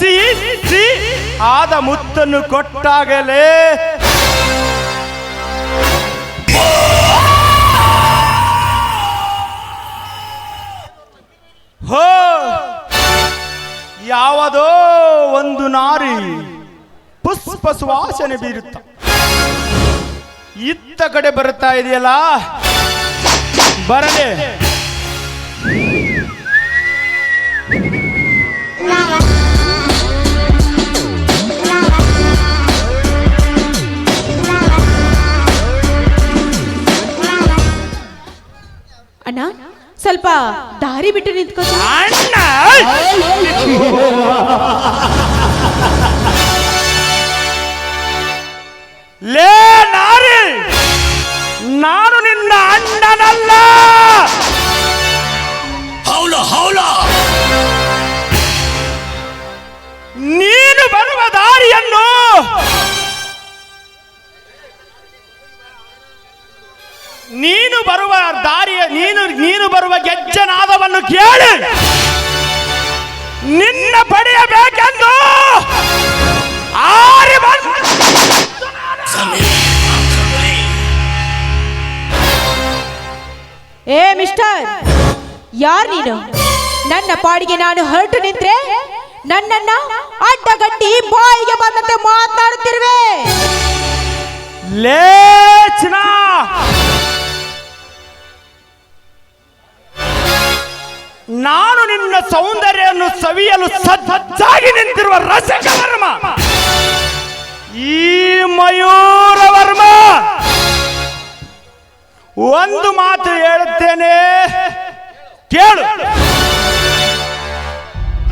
ಮುಖಕ್ಕೆ ಸಿಹಿ ಆದ ಮುತ್ತನ್ನು ಕೊಟ್ಟಾಗಲೇ. ಹೋ, ಯಾವುದೋ ಒಂದು ನಾರಿ ಪುಷ್ಪ ಸುವಾಸನೆ ಬೀರುತ್ತ. ಇತ್ತ ಕಡೆ ಬರುತ್ತಾ ಇದೆಯಲ್ಲ? ಬರಲೇ. ಅಣ್ಣ ಸ್ವಲ್ಪ ದಾರಿ ಬಿಟ್ಟು ನಿಂತ್ಕೋ ಅಣ್ಣ! ಲೇ ನಾರಿ! ನಾನು ನಿನ್ನ ಅಣ್ಣನಲ್ಲ! ಹೌಲ ಹೌಲ! ನೀನು ಬರುವ ದಾರಿಯನ್ನು ನೀನು ಬರುವ ದಾರಿಯ ನೀನು ನೀನು ಬರುವ ಗೆಜ್ಜನಾದವನ್ನು ಕೇಳಿ. ನಿನ್ನ ಪಡೆಯಬೇಕೆಂದು ಆರಿ ಏ ಮಿಸ್ಟರ್ ಯಾರ್ ನೀನು? ನನ್ನ ಪಾಡಿಗೆ ನಾನು ಹೊರಟು ನಿಂತ್ರೆ ನನ್ನನ್ನ ಅಡ್ಡಗಟ್ಟಿ ಬಾಯಿಗೆ ಬಂದಂತೆ ಮಾತನಾಡುತ್ತಿರುವೆ. ಲೇಚನ ನಾನು ನಿನ್ನ ಸೌಂದರ್ಯವನ್ನು ಸವಿಯಲು ಸಜ್ಜಾಗಿ ನಿಂತಿರುವ ರಸಕವರ್ಮ ಈ ಮಯೂರ ವರ್ಮ ಒಂದು ಮಾತು ಹೇಳುತ್ತೇನೆ. ಕೇಳು.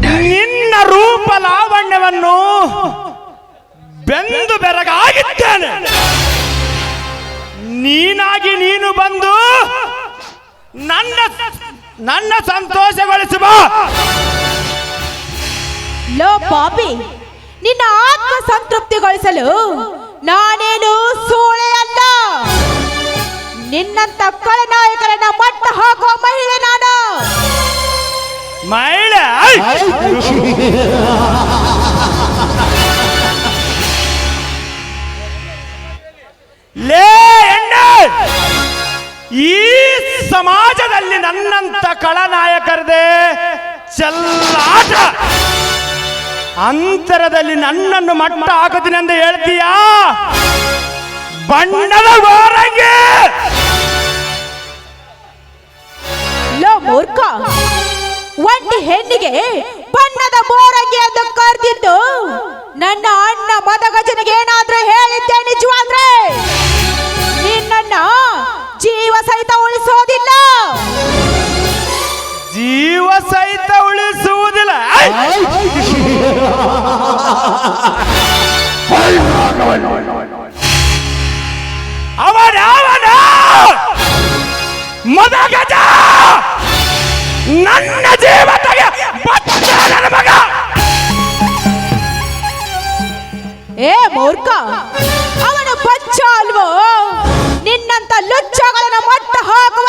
ನಿನ್ನ ರೂಪ ಲಾವಣ್ಯವನ್ನು ಬೆಂದು ಬೆರಗಾಗಿದ್ದೇನೆ. ನೀನಾಗಿ ನೀನು ಬಂದು ನನ್ನ ನನ್ನ ಸಂತೋಷಗೊಳಿಸುವ. ಲೋ ಬಾಬಿ ನಿನ್ನ ಆತ್ಮ ಸಂತೃಪ್ತಿಗೊಳಿಸಲು ನಾನೇನು ಸೂಳೆ ಅಲ್ಲ. ನಿನ್ನಂತ ಕಳನಾಯಕರನ್ನ ಮಟ್ಟ ಹಾಕುವ ಮಹಿಳೆ ನಾನು. ಮಹಿಳೆ. ಚೆಲ್ಲಾಟ ಅಂತರದಲ್ಲಿ ನನ್ನನ್ನು ಮಟ್ಟ ಹಾಕುತ್ತೀನಿ ಅಂತ ಹೇಳ್ತೀಯಾ? ಬಣ್ಣದ ಗೋರಂಗೆ ಲೋ ಮೂರ್ಖ ಒಂಟಿ ಹೆಣ್ಣಿಗೆ ಬಣ್ಣದ ಬೋರಂಗಿ ಅಂತ ಕರೆದಿದ್ದು ನನ್ನ ಅಣ್ಣ ಮದಗಜನಿಗೆ ಏನಾದ್ರೂ ಹೇಳಿದ್ದೆ ನಿಜವಾದ್ರೆ? ನಿನ್ನನ್ನ ಜೀವ ಸಹಿತ ಉಳಿಸೋದಿಲ್ಲ. ಜೀವ ಸಹಿತ ಐ! ಅವನವನ ಮದಗಜ! ನನ್ನ ಜೀವ ತೆಗೆ ನನ್ನ ಮಗ! ಏ, ಮೂರ್ಖ! ಅವನು ಬಚ್ಚ ಅಲ್ವೋ? ನಿನ್ನಂತ ಲುಚ್ಚಗಳನ್ನು ಮಟ್ಟ ಹಾಕುವ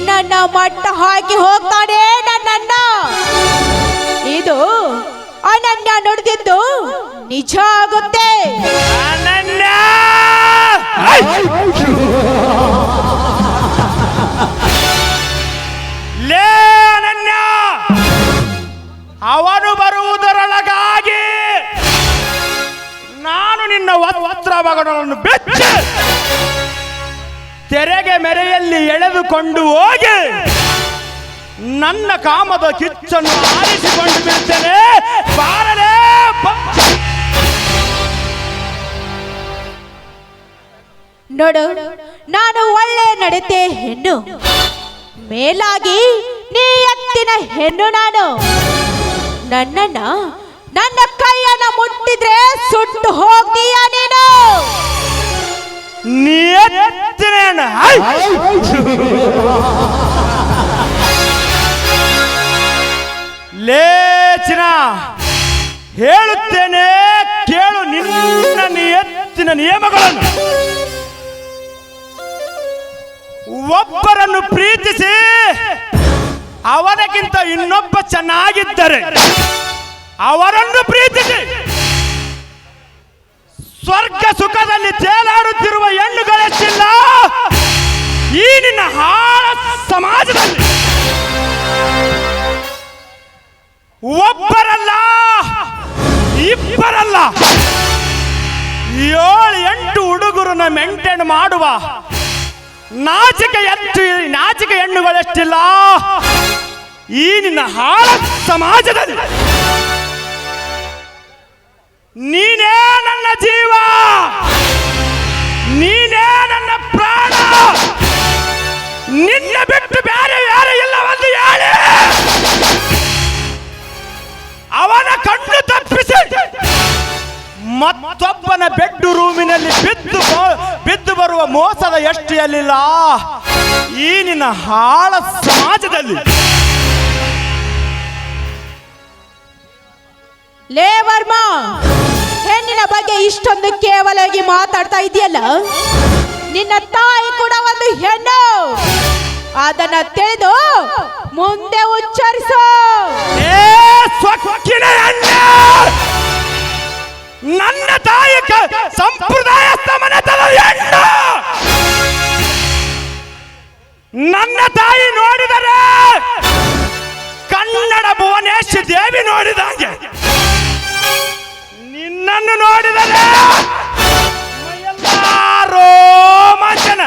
ನನ್ನ ಮಟ್ಟ ಹಾಕಿ ಹೋಗ್ತಾನೆ ನನ್ನನ್ನ. ಇದು ಅನನ್ಯ ನುಡಿದಿದ್ದು ನಿಜ ಆಗುತ್ತೆ. ಅನನ್ಯ! ಲೇ ಅವನು ಬರುವುದರೊಳಗಾಗಿ ನಾನು ನಿನ್ನ ವಸ್ತ್ರ ಮಗನನ್ನು ಬೆಚ್ಚ ತೆರೆಗೆ ಮೆರೆಯಲ್ಲಿ ಎಳೆದುಕೊಂಡು ಹೋಗಿ ನನ್ನ ಕಾಮದ ಕಿಚ್ಚನ್ನು ಆರಿಸಿಕೊಂಡು ಬಿಡ್ತೇನೆ. ಬಾರಲೇ ನೋಡು, ನಾನು ಒಳ್ಳೆ ನಡತೆ ಹೆಣ್ಣು. ಮೇಲಾಗಿ ನೀ ಎತ್ತಿನ ಹೆಣ್ಣು ನಾನು. ನನ್ನನ್ನ ನನ್ನ ಕೈಯನ್ನ ಮುಟ್ಟಿದ್ರೆ ಸುಟ್ಟು ಹೋಗ್ತೀಯ ನೀನು. ನಿಯತ್ತಿನೇನ. ಲೇಚಿನ ಹೇಳುತ್ತೇನೆ ಕೇಳು ನಿನ್ನ ನಿಯತ್ತಿನ ನಿಯಮಗಳನ್ನು. ಒಬ್ಬರನ್ನು ಪ್ರೀತಿಸಿ ಅವನಿಗಿಂತ ಇನ್ನೊಬ್ಬ ಚೆನ್ನಾಗಿದ್ದರೆ ಅವರನ್ನು ಪ್ರೀತಿಸಿ. ಸ್ವರ್ಗ ಸುಖದಲ್ಲಿ ತೇಲಾಡುತ್ತಿರುವ ಹೆಣ್ಣುಗಳೆಷ್ಟಿಲ್ಲ ಈ ನಿನ್ನ ಹಾಳ ಸಮಾಜದಲ್ಲಿ. ಒಬ್ಬರಲ್ಲ, ಇಬ್ಬರಲ್ಲ. ಏಳು ಎಂಟು ಹುಡುಗರನ್ನ ಮೇಂಟೈನ್ ಮಾಡುವ ನಾಚಿಕೆ ಹೆಚ್ಚು ನಾಚಿಕೆ ಹೆಣ್ಣುಗಳೆಷ್ಟಿಲ್ಲ. ಈ ನಿನ್ನ ಹಾಳ ಸಮಾಜದಲ್ಲಿ. ನೀನೇ ನನ್ನ ಜೀವ. ನೀನೇ ನನ್ನ ಪ್ರಾಣ. ನಿನ್ನ ಬಿಟ್ಟು ಬೇರೆ ಯಾರು ಇಲ್ಲ ಒಂದು ಹೇಳಿ ಅವನ ಕಣ್ಣು ತಪ್ಪಿಸಿ. ಮತ್ತೊಬ್ಬನ ಬೆಡ್ ರೂಮಿನಲ್ಲಿ ಬಿದ್ದು ಬಿದ್ದು ಬರುವ ಮೋಸದ ಎಷ್ಟು ಎಲ್ಲಿಲ್ಲ ಈ ನಿನ್ನ ಹಾಳ ಸಮಾಜದಲ್ಲಿ. ಲೇ ವರ್ಮ, ಹೆಣ್ಣಿನ ಬಗ್ಗೆ ಇಷ್ಟೊಂದು ಕೇವಲವಾಗಿ ಮಾತಾಡ್ತಾ ಇದೆಯಲ್ಲ? ನಿನ್ನ ತಾಯಿ ಕೂಡ ಒಂದು ಹೆಣ್ಣು. ಅದನ್ನ ತಿಳಿದು ಮುಂದೆ ಹೆಣ್ಣೆ! ನನ್ನ ತಾಯಿ ಸಂಪ್ರದಾಯ ಹೆಣ್ಣು! ನನ್ನ ತಾಯಿ ನೋಡಿದರೆ ಕನ್ನಡ ಭುವನೇಶ್ ದೇವಿ ನೋಡಿದಂಗೆ. ನಿನ್ನನ್ನು ನೋಡಿದರೆ ರೋಮಾಂಚನ.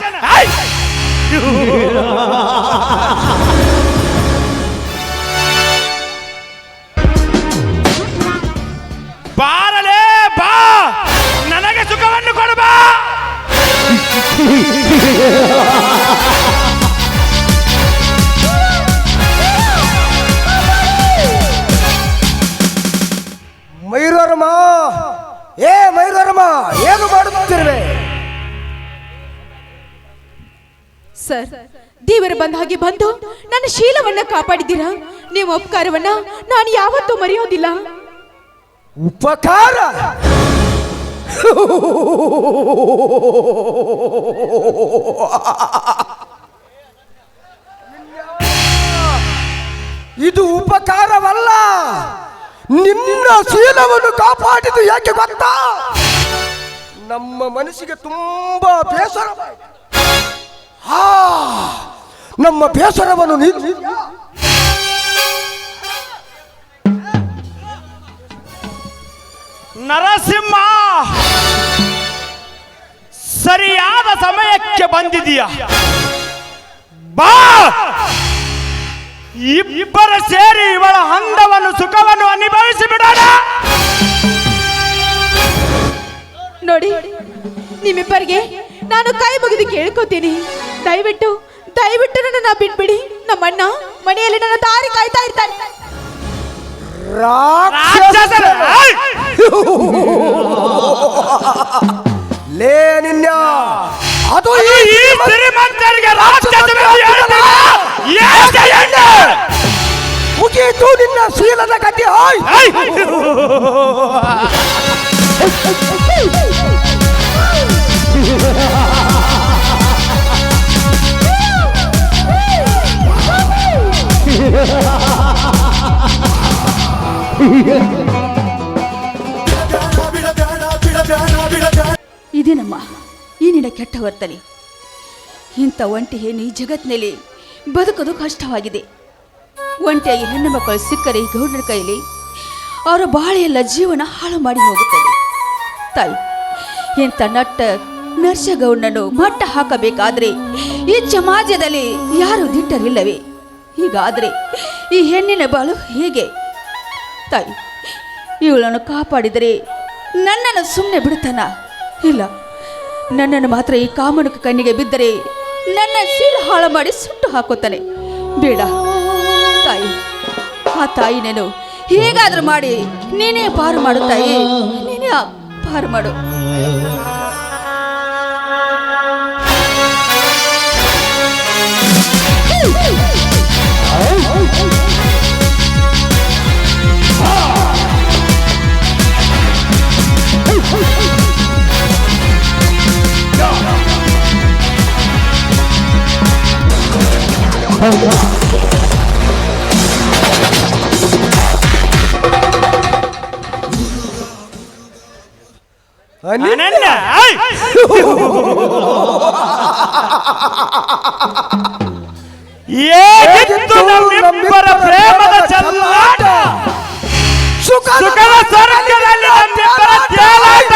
ಕಾಪಾಡಿದ್ದೀರಾ? ನಿಮ್ಮ ಉಪಕಾರವನ್ನ ನಾನು ಯಾವತ್ತೂ ಮರೆಯೋದಿಲ್ಲ. ಉಪಕಾರ? ಇದು ಉಪಕಾರವಲ್ಲ. ನಿನ್ನ ಶೀಲವನ್ನು ಕಾಪಾಡಿದ್ದು ಯಾಕೆ ಗೊತ್ತಾ? ನಮ್ಮ ಮನಸ್ಸಿಗೆ ತುಂಬಾ ಬೇಸರ ಹಾ ನಮ್ಮ ಬೇಸರವನ್ನು ನೀನು ನರಸಿಂಹ, ಸರಿಯಾದ ಸಮಯಕ್ಕೆ ಬಂದಿದೀಯ ಬಾ! ಇಬ್ಬರ ಸೇರಿ ಇವಳ ಹಂದವನ್ನು ಸುಖವನ್ನು ಅನುಭವಿಸಿ ಬಿಡೋಣ. ನೋಡಿ, ನಿಮ್ಮಿಬ್ಬರಿಗೆ ನಾನು ಕೈ ಮುಗಿದು ಕೇಳ್ಕೊತೀನಿ. ದಯವಿಟ್ಟು ದಯವಿಟ್ಟು ನನ್ನ ಬಿಟ್ಬಿಡಿ. ನಮ್ಮಣ್ಣ ಮನೆಯಲ್ಲಿ ನನ್ನ ದಾರಿ ಕಾಯ್ತಾ ಇರ್ತಾರೆ. ರಾಕ್ಷಸರು! ಲೇ ನಿನ್ನ. ಅದು ಈ ಶ್ರೀಮಂತರಿಗೆ? ಮುಗೀತು ನಿನ್ನ ಶೀಲದ ಗತಿ ಹಾಯ್. Gotta ಈ ನಿನ್ನ ಕೆಟ್ಟ ವರ್ತನೆ. ಇಂಥ ಒಂಟಿ ಹೆಣ್ಣು ಈ ಜಗತ್ತಿನಲ್ಲಿ ಬದುಕೋದು ಕಷ್ಟವಾಗಿದೆ. ಒಂಟಿಯಾಗಿ ಹೆಣ್ಣು ಮಕ್ಕಳು ಸಿಕ್ಕರೆ ಈ ಗೌಡರ ಕೈಲಿ ಅವರ ಬಾಳೆಯೆಲ್ಲ ಜೀವನ ಹಾಳು ಮಾಡಿ ಹೋಗುತ್ತದೆ. ತಾಯಿ, ಇಂಥ ನಟ್ಟ ನರ್ಸಗೌಡನನ್ನು ಮಟ್ಟ ಹಾಕಬೇಕಾದ್ರೆ ಈ ಸಮಾಜದಲ್ಲಿ ಯಾರು ದಿಟ್ಟರಿಲ್ಲವೇ? ಹೀಗಾದ್ರೆ ಈ ಹೆಣ್ಣಿನ ಬಾಳು ಹೇಗೆ? ತಾಯಿ ಇವಳನ್ನು ಕಾಪಾಡಿದರೆ ನನ್ನನ್ನು ಸುಮ್ಮನೆ ಬಿಡುತ್ತಾನ? ಇಲ್ಲ, ನನ್ನನ್ನು ಮಾತ್ರ ಈ ಕಾಮನಕ ಕಣ್ಣಿಗೆ ಬಿದ್ದರೆ ನನ್ನ ಸೀರೆ ಹಾಳು ಮಾಡಿ ಸುಟ್ಟು ಹಾಕುತ್ತಾನೆ. ಬೇಡ, ತಾಯಿ, ಆ ತಾಯಿ ನೆನು ಹೇಗಾದ್ರೂ ಮಾಡಿ ನೀನೇ ಪಾರು ಮಾಡು ತಾಯಿ ನೀನೇ ಪಾರು ಮಾಡು. ಅನನ್ಯ! ಹೇಗಿತ್ತು ನಮ್ಮಿಬ್ಬರ ಪ್ರೇಮದ ಚೆಲ್ಲಾಟ? ಸುಖದ ಸುಖದ ಸ್ವರ್ಗದಲ್ಲಿ ನಮ್ಮಿಬ್ಬರ ತೇಲಾಟ?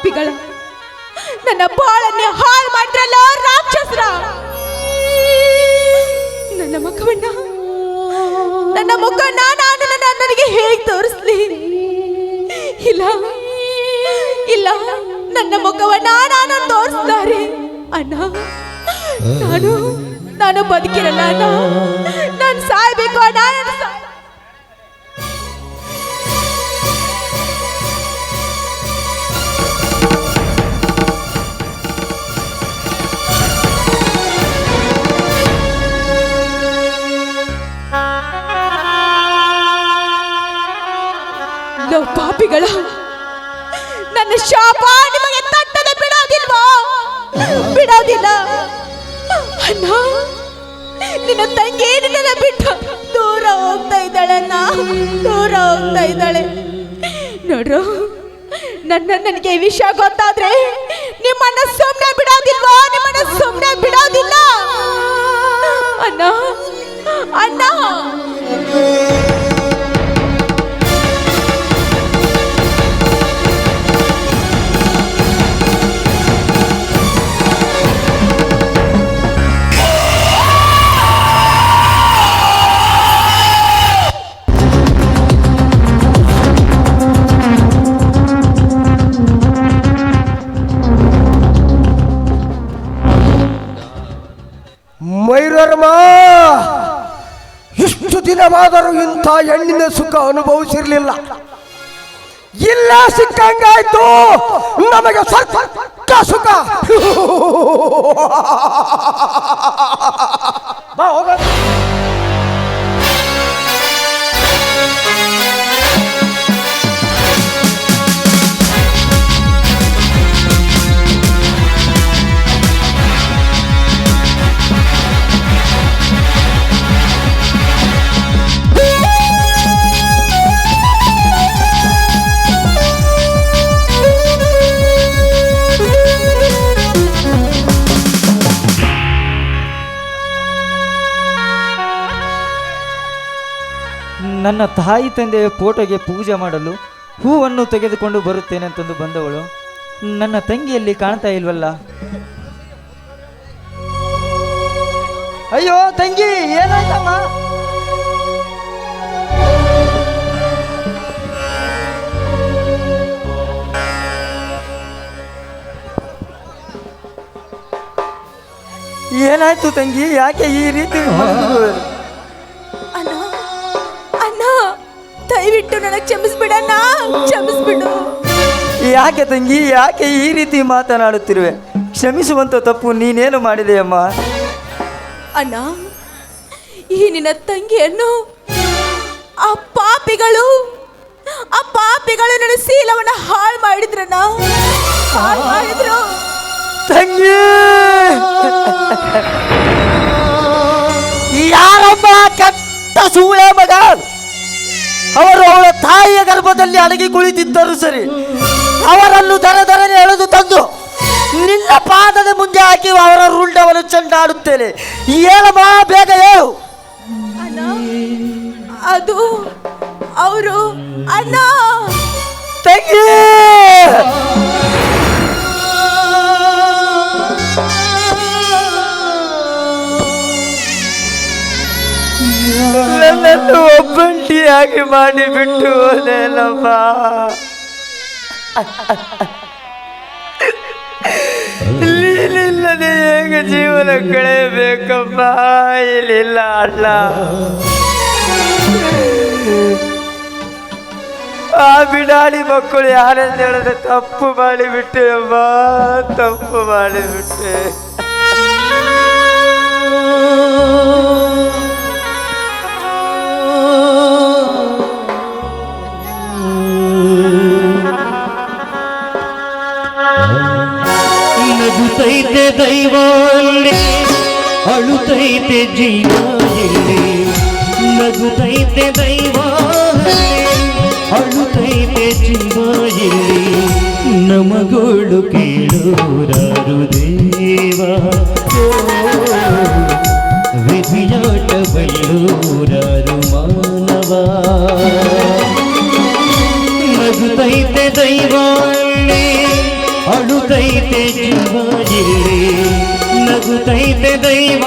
ಪಾಪಿಗಳ. ನನ್ನ ಬಾಳನ್ನೇ ಹಾಳು ಮಾಡ್ರಲ್ಲ ರಾಕ್ಷಸರ. ನನ್ನ ಮುಖವನ್ನ ನನ್ನ ಮುಖವನ್ನ ನಾನು ನನಗೆ ಹೇಗೆ ತೋರಿಸ್ಲಿ? ಇಲ್ಲ ಇಲ್ಲ, ನನ್ನ ಮುಖವನ್ನ ನಾನು ತೋರಿಸ್ತಾರೆ. ಅಣ್ಣ, ನಾನು ನಾನು ಬದುಕಿರಲ್ಲ ಅಣ್ಣ. ನಾನು ಸಾಯ್ಬೇಕು ಅಣ್ಣ ಶಾಪ ನಿಮಗೆ ತಟ್ಟದೆ ಬಿಡೋದಿಲ್ವೋ? ಬಿಡೋದಿಲ್ಲ. ಅಣ್ಣ, ನಿನ್ನ ತಂಗಿ ನಿನ್ನ ಬಿಟ್ಟು? ದೂರ ಹೋಗ್ತಾ ಇದ್ದಾಳಣ್ಣ ದೂರ ಹೋಗ್ತಾ ಇದ್ದಾಳೆ. ನೋಡು, ನನ್ನ ನನಗೆ ಈ ವಿಷಯ ಗೊತ್ತಾದ್ರೆ ನಿಮ್ಮನ್ನ ಸುಮ್ಮನೆ ಬಿಡೋದಿಲ್ವಾ? ದಿನವಾದರೂ ಇಂಥ ಹೆಣ್ಣಿನ ಸುಖ ಅನುಭವಿಸಿರಲಿಲ್ಲ. ಇಲ್ಲ ಸಿಕ್ಕಂಗಾಯ್ತು. ನಮಗೆ ಸ್ವಲ್ಪ ಸುಖ. ಬಾ ಹೋಗೋಣ ನನ್ನ ತಾಯಿ ತಂದೆಯ ಫೋಟೋಗೆ ಪೂಜೆ ಮಾಡಲು ಹೂವನ್ನು ತೆಗೆದುಕೊಂಡು ಬರುತ್ತೇನೆ ಅಂತಂದು ಬಂದವಳು. ನನ್ನ ತಂಗಿಯಲ್ಲಿ ಕಾಣ್ತಾ ಇಲ್ವಲ್ಲ? ಅಯ್ಯೋ, ತಂಗಿ, ಏನಾಯ್ತಮ್ಮ? ಏನಾಯ್ತು ತಂಗಿ, ಯಾಕೆ ಈ ರೀತಿ ಕ್ಷಮಿಸ್ಬಿಡಣ್ಣ ಕ್ಷಮಿಸ್ಬಿಡು. ಯಾಕೆ ತಂಗಿ ಯಾಕೆ ಈ ರೀತಿ ಮಾತನಾಡುತ್ತಿರುವೆ? ಕ್ಷಮಿಸುವಂತ ತಪ್ಪು ನೀನೇನು ಮಾಡಿದೆಯಮ್ಮ ಅಣ್ಣ ಈ ನಿನ್ನ ತಂಗಿಯನ್ನು ಆ ಪಾಪಿಗಳು ಆ ಪಾಪಿಗಳು ನನ್ನ ಶೀಲವನ್ನ ಹಾಳು ಮಾಡಿದ್ರಣ್ಣ. ಹಾಳು ಮಾಡಿದ್ರು. ತಂಗಿ! ಯಾರಮ್ಮ ಕೆಟ್ಟ ಸೂಳೆ ಮಗ? ಅವರು ಅವಳ ತಾಯಿಯ ಗರ್ಭದಲ್ಲಿ ಅಡಗಿ ಕುಳಿತಿದ್ದರು ಸರಿ. ಅವರನ್ನು ದರ ದರನೆ ಎಳೆದು ತಂದು ನಿನ್ನ ಪಾದದ ಮುಂದೆ ಹಾಕಿ ಅವರ ರುಂಡವನ್ನು ಚೆಂಡಾಡುತ್ತೇನೆ. ಹೇಳಮ್ಮ ಬೇಗ ಹೇಳು ಅದು ಅವರು ಅಣ್ಣ. ತಂಗಿ! ನನ್ನನ್ನು ಒಬ್ಬಂಟಿಯಾಗಿ ಮಾಡಿಬಿಟ್ಟು ಹೋದೆನಮ್ಮ ನೀನಿಲ್ಲದೆ ಹೇಗೆ ಜೀವನ ಕಳೆಯಬೇಕಪ್ಪ? ಇಲ್ಲಿಲ್ಲ ಅಲ್ಲ ಆ ಬಿಡಾಳಿ ಮಕ್ಕಳು ಯಾರೆಂದು ಹೇಳಿದ್ರೆ ತಪ್ಪು ಮಾಡಿಬಿಟ್ಟೆ ಅಮ್ಮ, ತಪ್ಪು ಮಾಡಿಬಿಟ್ಟೆ. ನಗುತ್ತೈತೆ ದೈವ ಇಲ್ಲಿ ಅಳುತ್ತೈತೆ ಜೀವ ಇಲ್ಲಿ ನಗುತ್ತೈತೆ ದೈವ ಇಲ್ಲಿ ಅಳುತ್ತೈತೆ ಜೀವ ಇಲ್ಲಿ ನಮಗೋಳು ಕೇಳೂರಾರು ದೇವ ಓ, ವಿಧಿಯಾಟ ಬಲ್ಲೂರಾರು ಮಾನವ ನಗುತ್ತೈತೆ ದೈವ ಇಲ್ಲಿ ಅಳುತ್ತೈತೆ ಜೀವ ಇಲ್ಲಿ ನಗುತ್ತೈತೆ ದೈವ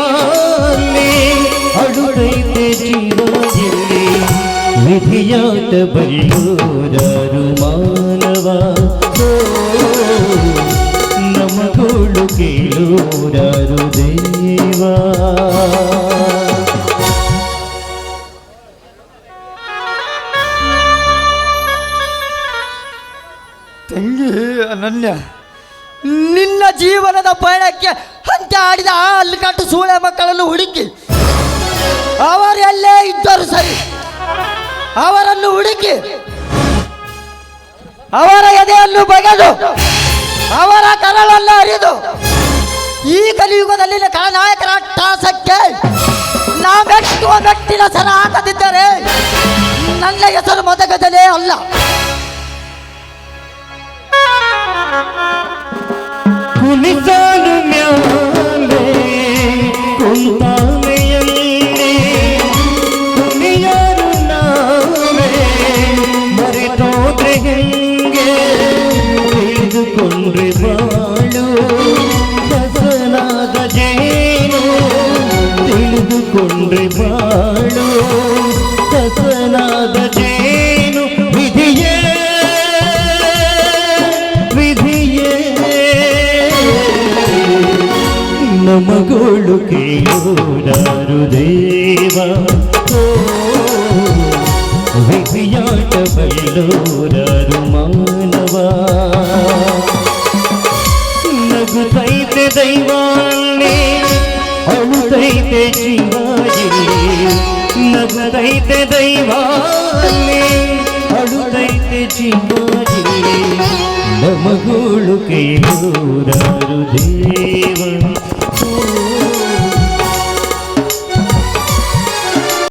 ಅಲ್ಲಿ ಅಳುತ್ತೈತೆ ಜೀವ ಇಲ್ಲಿ ವಿಧಿಯಾಟ ಬಲ್ಲೂರಾರು ಮಾನವ ಓ, ನಮಗೋಳು ಕೇಳೂರಾರು ದೇವಾ ಅಲ್ಲಿಕಟ್ಟು ಸೂಳೆ ಮಕ್ಕಳನ್ನು ಹುಡುಕಿ, ಅವರೆಲ್ಲೇ ಇದ್ದರು ಸರಿ. ಅವರನ್ನು ಹುಡುಕಿ, ಅವರ ಎದೆಯನ್ನು ಬಗೆದು, ಅವರ ಕರಳನ್ನು ಅರಿದು, ಈ ಕಲಿಯುಗದಲ್ಲಿ ಕಾನಾಯಕರ ಟಾಸಕ್ಕೆ ನಾವೆಷ್ಟು ಮೆಟ್ಟಿನ ಸರ ಹಾಕದಿದ್ದರೆ ನನ್ನ ಹೆಸರು ಮೊದಗದಲೇ ಅಲ್ಲ. ಮ್ಯಾಲೆ ಕುಂತಾನೆಯಲ್ಲಿ ನಾವೇ ಮರೆತೋದ್ರೆ ಹೆಂಗೆ? ತಿಳಿದುಕೊಂಡ್ರೆ ಬಾಳು ಬಸನಾದ ಜೇನು. ತಿಳಿದುಕೊಂಡ್ರೆ ಬಾಳು ಬಸನಾದ ಜೇನು ನಮಗೋಳು ಕೇಳೋರಾರು ದೇವ ಓ, ವಿಧಿಯಾಟ ಬಲ್ಲೋರಾರು ಮಾನವ ನಗುತ್ತೈತೆ ದೈವಾಲಿ ಅಳುತ್ತೈತೆ ಜೀವಾಜಿಲಿ ನಗುತ್ತೈತೆ ದೈವಾಲಿ ಅಳುತ್ತೈತೆ ಜೀವಾಜಿಲಿ ನಮಗೋಳು ಕೇಳೋರಾರು ದೇವ